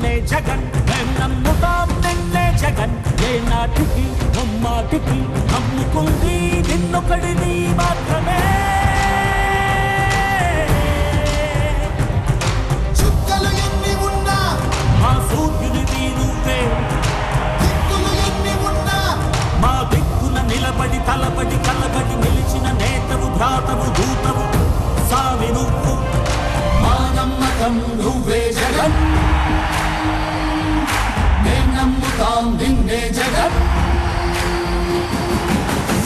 నిన్నే జగన్ మేం నమ్ముతాం నిన్నే జగన్. ఏ నాటికి ముమ్మాటికి నమ్ముకుంది నిన్నొకడిని మాత్రమే. నువ్వే జగం జగన్?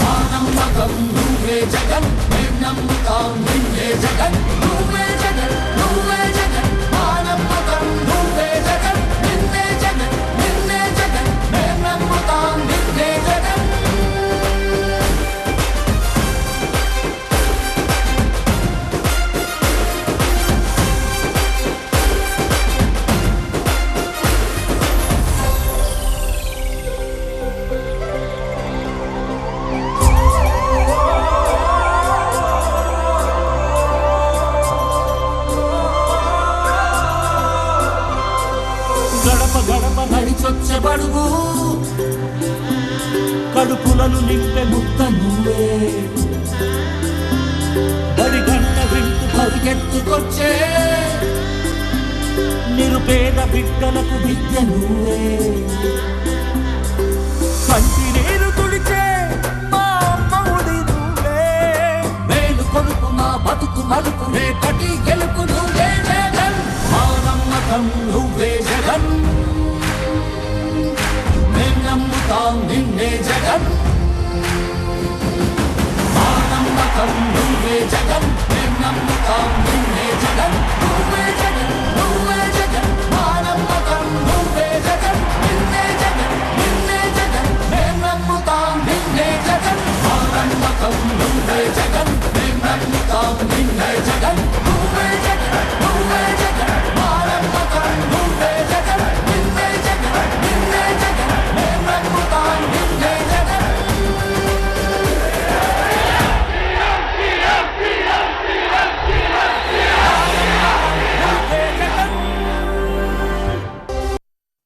మా నమ్మకం నువ్వే జగం మేం నమ్ముతాం నిన్నే జగన్ జగన్? పడుగు. కడుపులను నింపే ముక్త నువ్వే. బడి గంట వింటూ పరిగెత్తుకొచ్చే నిరుపేద బిడ్డలకు విద్య నువ్వే. కంటి నీరు తుడిచే మా అమ్మవుడి నువ్వే. మేలు కొడుకు మా బతుకు మలుపు రేపటి గెలుపు నువ్వే మా నమ్మకం నువ్వు. నిన్నే మా నమ్మకం నువ్వే జగన్. మేం